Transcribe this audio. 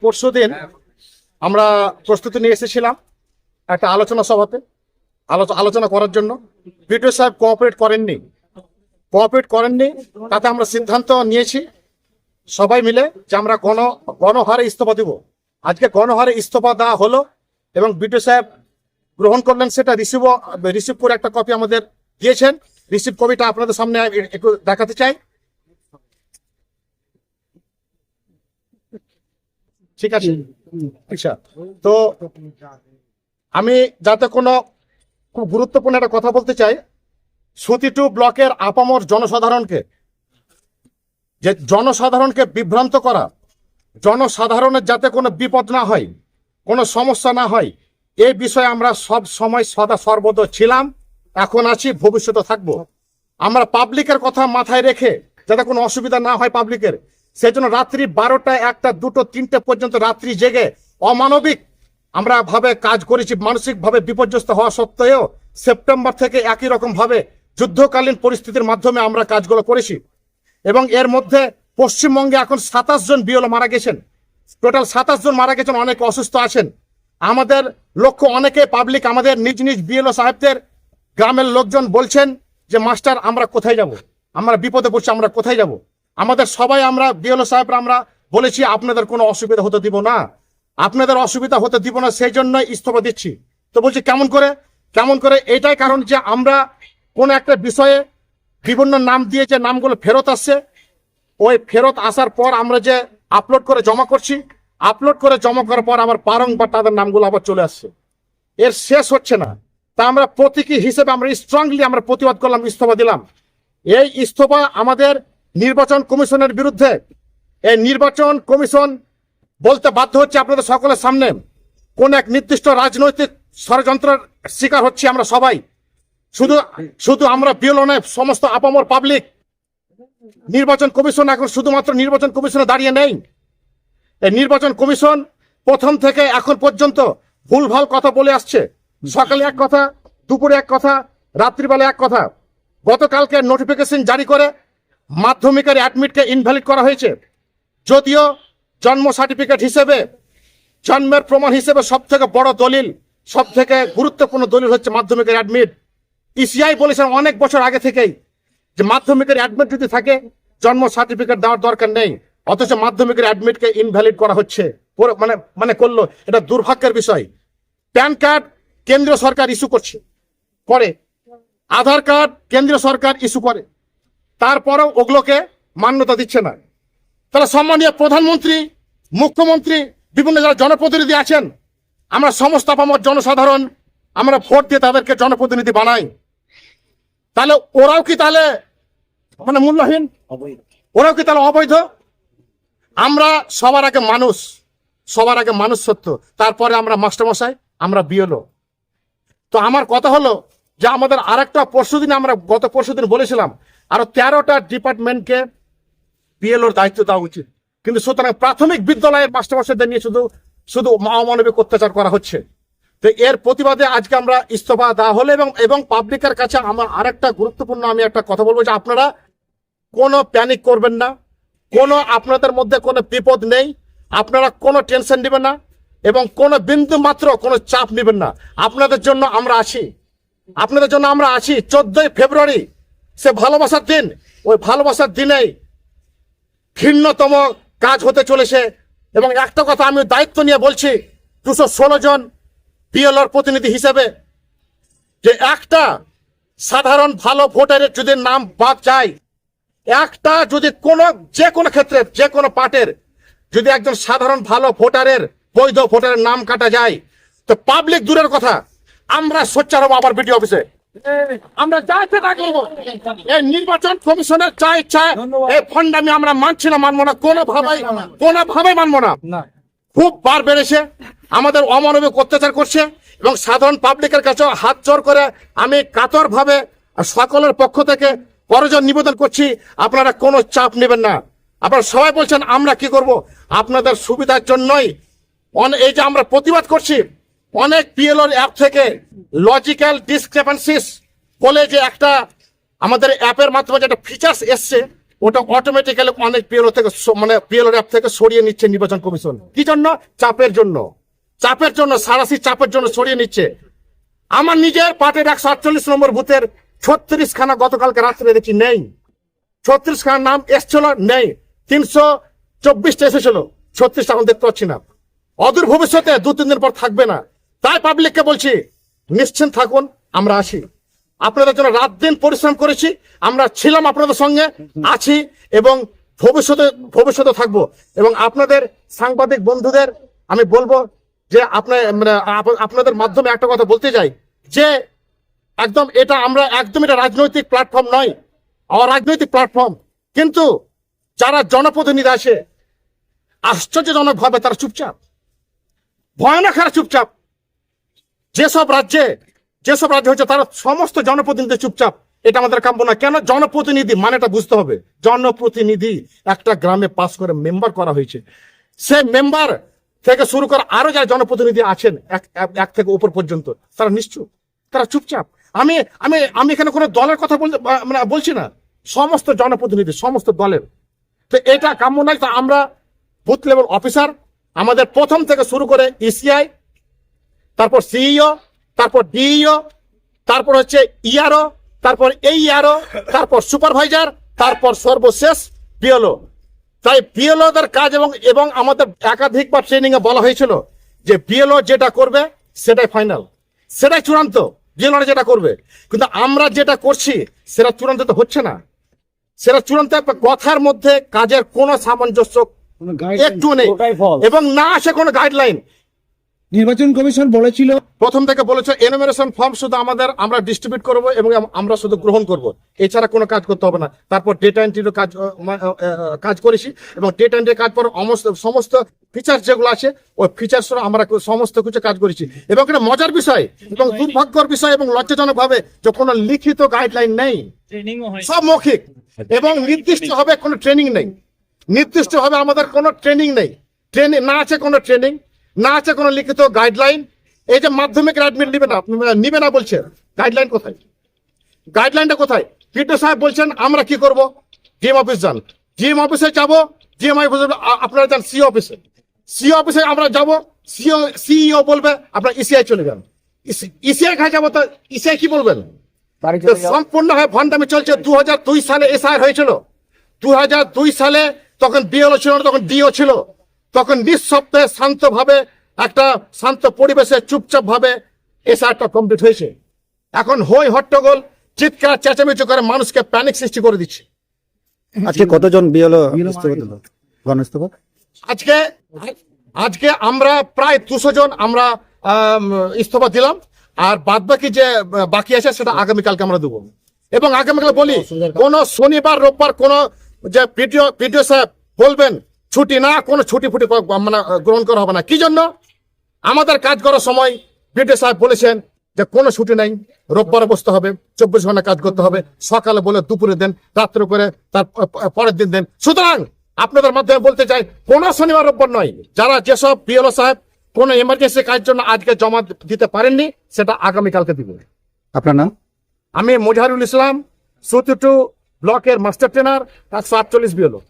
পরশু দিন আমরা প্রস্তুতি নিয়ে এসেছিলাম একটা আলোচনা সভাতে, আলোচ- আলোচনা করার জন্য। বিডিও সাহেব কোঅপারেট করেননি। কোঅপারেট করেননি, তাতে আমরা সিদ্ধান্ত নিয়েছি সবাই মিলে যে আমরা গণ গণহারে ইস্তফা দিব। আজকে গণহারে ইস্তফা দেওয়া হলো এবং বিডিও সাহেব গ্রহণ করলেন, সেটা রিসিভ রিসিভ করে একটা কপি আমাদের দিয়েছেন। রিসিভ কপিটা আপনাদের সামনে একটু দেখাতে চাই। ঠিক আছে? আচ্ছা তো আমি যাতে কোনো খুব গুরুত্বপূর্ণ একটা কথা বলতে চাই সুতিটু ব্লকের আপামর জনসাধারণকে যে জনসাধারণকে বিভ্রান্ত করা জনসাধারণের যাতে কোনো বিপদ না হয় কোনো সমস্যা না হয় এই বিষয়ে আমরা সব সময় সদা সর্বদ ছিলাম এখন আছি ভবিষ্যতে থাকব। আমরা পাবলিকের কথা মাথায় রেখে যাতে কোনো অসুবিধা না হয় পাবলিকের সেই জন্য রাত্রি বারোটা, একটা, দুটো, তিনটে পর্যন্ত রাত্রি জেগে অমানবিক আমরা ভাবে কাজ করেছি, মানসিকভাবে বিপর্যস্ত হওয়া সত্ত্বেও সেপ্টেম্বর থেকে একই রকম ভাবে যুদ্ধকালীন পরিস্থিতির মাধ্যমে আমরা কাজগুলো করেছি। এবং এর মধ্যে পশ্চিমবঙ্গে এখন সাতাশ জন বিওলো মারা গেছেন। টোটাল সাতাশ জন মারা গেছেন, অনেকে অসুস্থ আছেন। আমাদের লক্ষ্য অনেকে পাবলিক আমাদের নিজ নিজ বিএলও সাহেবদের গ্রামের লোকজন বলছেন যে, মাস্টার, আমরা কোথায় যাব? আমরা বিপদে পড়ছি, আমরা কোথায় যাব? আমাদের সবাই আমরা, বিএলও সাহেবরা আমরা বলেছি, আপনাদের কোনো অসুবিধা হতে দিব না। আপনাদের অসুবিধা হতে দিব না, সেই জন্য ইস্তফা দিচ্ছি। তো বলছি, কেমন করে? কেমন করে? এটাই কারণ যে আমরা কোন একটা বিষয়ে বিভিন্ন নাম দিয়ে যে নামগুলো ফেরত আসছে, ওই ফেরত আসার পর আমরা যে আপলোড করে জমা করছি আপলোড করে জমা করার পর আবার বারংবার তাদের নামগুলো আবার চলে আসছে। এর শেষ হচ্ছে না। তা আমরা প্রতীকী হিসেবে আমরা স্ট্রংলি আমরা প্রতিবাদ করলাম, ইস্তফা দিলাম। এই ইস্তফা আমাদের নির্বাচন কমিশনের বিরুদ্ধে এই নির্বাচন কমিশন বলতে বাধ্য হচ্ছে আপনাদের সকলের সামনে, কোন এক নির্দিষ্ট রাজনৈতিক ষড়যন্ত্রের শিকার হচ্ছে আমরা সবাই। শুধু শুধু আমরা বিএলও নয়, সমস্ত আপামর পাবলিক নির্বাচন কমিশন এখন শুধুমাত্র নির্বাচন কমিশনে দাঁড়িয়ে নেই। এই নির্বাচন কমিশন প্রথম থেকে এখন পর্যন্ত ভুলভাল কথা বলে আসছে। সকালে এক কথা, দুপুরে এক কথা, রাত্রিবেলা এক কথা। গতকালকে নোটিফিকেশন জারি করে মাধ্যমিকের অ্যাডমিটকে ইনভ্যালিড করা হয়েছে। যদিও জন্ম সার্টিফিকেট হিসেবে জন্মের প্রমাণ হিসেবে সব থেকে বড় দলিল সব থেকে গুরুত্বপূর্ণ দলিল হচ্ছে মাধ্যমিকের অ্যাডমিট ইসিআই বলেছেন অনেক বছর আগে থেকেই যে মাধ্যমিকের অ্যাডমিট যদি থাকে, জন্ম সার্টিফিকেট দেওয়ার দরকার নেই। অথচ মাধ্যমিকের অ্যাডমিটকে ইনভ্যালিড করা হচ্ছে। মানে মানে করল। এটা দুর্ভাগ্যের বিষয়। প্যান কার্ড কেন্দ্রীয় সরকার ইস্যু করছে। করে আধার কার্ড কেন্দ্রীয় সরকার ইস্যু করে। তারপরেও ওগুলোকে মান্যতা দিচ্ছে না। তাহলে সম্মানীয় প্রধানমন্ত্রী, মুখ্যমন্ত্রী, বিভিন্ন যারা জনপ্রতিনিধি আছেন, আমরা সমস্ত আপামর জনসাধারণ, আমরা ভোট দিয়ে তাদেরকে জনপ্রতিনিধি বানাই। তাহলে ওরাও কি তাহলে মানে মূল্যহীন? ওরাও কি তাহলে অবৈধ? আমরা সবার আগে মানুষ, সবার আগে মানুষ সত্য। তারপরে আমরা মাস্টারমশাই, আমরা বিয়েলো তো আমার কথা হলো যে আমাদের আরেকটা পরশুদিন আমরা গত পরশুদিন বলেছিলাম আরও তেরোটা ডিপার্টমেন্টকে বিএলওর দায়িত্ব দেওয়া উচিত। কিন্তু সুতরাং প্রাথমিক বিদ্যালয়ের মাস্টারমশাইদের নিয়ে শুধু শুধু অমানবিক অত্যাচার করা হচ্ছে। তো এর প্রতিবাদে আজকে আমরা ইস্তফা দেওয়া হলো এবং এবং পাবলিকের কাছে আমার আরেকটা গুরুত্বপূর্ণ আমি একটা কথা বলব যে আপনারা কোনো প্যানিক করবেন না। কোনো আপনাদের মধ্যে কোনো বিপদ নেই। আপনারা কোনো টেনশন নেবেন না এবং কোনো বিন্দু মাত্র কোনো চাপ নেবেন না। আপনাদের জন্য আমরা আছি। আপনাদের জন্য আমরা আছি। চোদ্দই ফেব্রুয়ারি সে ভালোবাসার দিন, ওই ভালোবাসার দিনেই ঘৃণ্যতম কাজ হতে চলেছে। এবং একটা কথা আমি দায়িত্ব নিয়ে বলছি, দুশো ষোলো জন বিএলআর প্রতিনিধি হিসেবে, যে একটা সাধারণ ভালো ভোটারের যদি নাম বাদ যায়, একটা যদি কোনো, যে কোনো ক্ষেত্রে, যে কোনো পার্টের যদি একজন সাধারণ ভালো ভোটারের, বৈধ ভোটারের নাম কাটা যায়, তো পাবলিক দূরের কথা, আমরা সোচ্চার হব আবার বিডিও অফিসে। আমরা যা ইচ্ছে তা করব। এই নির্বাচন কমিশনের যা ইচ্ছা এই ফন্ডামি আমরা মানছি না মানবো না কোনো ভাবে কোনো ভাবে মানবো না। খুব বার বেড়েছে আমাদের অমানবিক অত্যাচার করছে এবং সাধারণ পাবলিকের কাছে হাত জোর করে আমি কাতর ভাবে সকলের পক্ষ থেকে করজন নিবেদন করছি আপনারা কোনো চাপ নেবেন না। আপনারা সবাই বলছেন আমরা কি করব? আপনাদের সুবিধার জন্যই এই যে আমরা প্রতিবাদ করছি অনেক পিএলওর অ্যাপ থেকে লজিক্যাল ডিসক্রেপেন্সিস বলে যে একটা, আমাদের অ্যাপের মাধ্যমে যেটা ফিচার্স এসছে, ওটা অটোমেটিক্যালি অনেক পিএলও থেকে মানে পিএলও অ্যাপ থেকে সরিয়ে নিচ্ছে নির্বাচন কমিশন। কি জন্য? চাপের জন্য। চাপের জন্য সারাসি চাপের জন্য সরিয়ে নিচ্ছে। আমার নিজের পার্টির একশো আটচল্লিশ নম্বর বুথের ছত্রিশ খানা গতকালকে রাত্রে দেখি নেই। ছত্রিশ খানার নাম এসছিল, নেই। তিনশো চব্বিশটা এসেছিল। ছত্রিশটা এখন দেখতে পাচ্ছি না। অদূর ভবিষ্যতে দু তিন দিন পর থাকবে না। তাই পাবলিককে বলছি, নিশ্চিন্ত থাকুন, আমরা আসি আপনাদের জন্য রাত দিন পরিশ্রম করেছি, আমরা ছিলাম আপনাদের সঙ্গে, আছি এবং ভবিষ্যতে ভবিষ্যতে থাকব। এবং আপনাদের সাংবাদিক বন্ধুদের, আমি বলব যে আপনার মানে আপনাদের মাধ্যমে একটা কথা বলতে চাই, যে একদম এটা আমরা একদম এটা রাজনৈতিক প্ল্যাটফর্ম নয়, অরাজনৈতিক প্ল্যাটফর্ম কিন্তু যারা জনপ্রতিনিধি আসে আশ্চর্যজনক ভাবে তারা চুপচাপ, ভয়ানক হারে চুপচাপ। যেসব রাজ্যে, যেসব রাজ্য হচ্ছে তারা সমস্ত জনপ্রতিনিধি চুপচাপ, এটা আমাদের কাম্য না। কেন? জনপ্রতিনিধি মানেটা বুঝতে হবে। জনপ্রতিনিধি একটা গ্রামে পাস করে মেম্বার করা হয়েছে। সে মেম্বার থেকে শুরু করে আরও যারা জনপ্রতিনিধি আছেন, এক থেকে উপর পর্যন্ত, তারা নিশ্চুপ, তারা চুপচাপ। আমি আমি আমি এখানে কোনো দলের কথা বলতে মানে বলছি না। সমস্ত জনপ্রতিনিধি, সমস্ত দলের। তো এটা কাম্য নয়। তা আমরা বুথ লেভেল অফিসার, আমাদের প্রথম থেকে শুরু করে E ইসিআই তারপর সিইও তারপর ডিইও তারপর হচ্ছে ইআরও তারপর এই ইআরও তারপর সুপারভাইজার তারপর সর্বশেষ পিএলও তাই পিএলওদের কাজ এবং এবং আমাদের একাধিকবার ট্রেনিং এ বলা হয়েছিল যে পিএলও যেটা করবে সেটাই ফাইনাল। সেটাই চূড়ান্ত পিএলও যেটা করবে। কিন্তু আমরা যেটা করছি সেটা চূড়ান্ত তো হচ্ছে না। সেটা চূড়ান্ত একটা কথার মধ্যে কাজের কোনো সামঞ্জস্য একটু নেই। এবং না আসে কোনো গাইডলাইন নির্বাচন কমিশন বলেছিল প্রথম থেকে বলেছে এনুমেরেশন ফর্ম শুধু আমাদের আমরা ডিস্ট্রিবিউট করব এবং আমরা শুধু গ্রহণ করব। এছাড়া কোনো কাজ করতে হবে না। তারপর ডেটা এন্ট্রির কাজ কাজ করেছি এবং ডেটা এন্ট্রির কাজ পর সমস্ত ফিচার্স যেগুলো আছে ওই ফিচার্স আমরা সমস্ত কিছু কাজ করেছি। এবং এটা মজার বিষয় এবং দুর্ভাগ্যর বিষয় এবং লজ্জাজনক ভাবে যে কোনো লিখিত গাইডলাইন নেই। সব মৌখিক এবং নির্দিষ্ট হবে কোনো ট্রেনিং নেই। নির্দিষ্ট হবে আমাদের কোনো ট্রেনিং নেই। ট্রেনিং না আছে কোনো ট্রেনিং না আছে কোনো লিখিত গাইডলাইন এই যে মাধ্যমিক অ্যাডমিট নিবে না নিবে না বলছে গাইডলাইন কোথায়? গাইডলাইনটা কোথায়? পিটো সাহেব বলছেন আমরা কি করব? জিএম অফিস যান। জিএম অফিসে যাব জিএম অফিসে আপনারা যান সি অফিসে সি অফিসে আমরা যাব সিও সিইও বলবে আপনার ইসিআই চলে যান। ইসিআই খাই যাব তো ইসিআই কি বলবেন? সম্পূর্ণ হয় ভণ্ডামি চলছে। দু দুই সালে এসআইআর হয়েছিল। দু দুই সালে তখন বিএলও ছিল না তখন ডিও ছিল। তখন নিঃশব্দে শান্তভাবে একটা শান্ত পরিবেশে চুপচাপ ভাবে এসআইআরটা কমপ্লিট হয়েছে। এখন হই হট্টগোল চিৎকার চেঁচামেচি করে মানুষকে প্যানিক সৃষ্টি করে দিচ্ছে। আজকে কতজন বিএলও আজকে আজকে আমরা প্রায় দুশো জন আমরা আম, ইস্তফা দিলাম। আর বাদ বাকি যে বাকি আছে সেটা আগামীকালকে আমরা দেবো। এবং আগামীকাল বলি কোন শনিবার রোববার কোন যে পিডিও পিডিও সাহেব বলবেন ছুটি না কোনো ছুটি ফুটি মানে গ্রহণ করা হবে না। কি জন্য? আমাদের কাজ করার সময় পিডিও সাহেব বলেছেন যে কোনো ছুটি নাই রোববারে বসতে হবে চব্বিশ ঘণ্টা কাজ করতে হবে সকালে বলে দুপুরে দেন রাত্রে করে তার পরের দিন দেন। সুতরাং আপনাদের মাধ্যমে বলতে চাই কোন শনিবার রোববার নয় যারা যেসব পিএলও সাহেব কোন এমার্জেন্সি কাজের জন্য আজকে জমা দিতে পারেননি সেটা আগামীকালকে দিবে। আপনার নাম? আমি মোজাহারুল ইসলাম সুতুটু ব্লকের মাস্টার ট্রেনার একশো আটচল্লিশ বিএলও।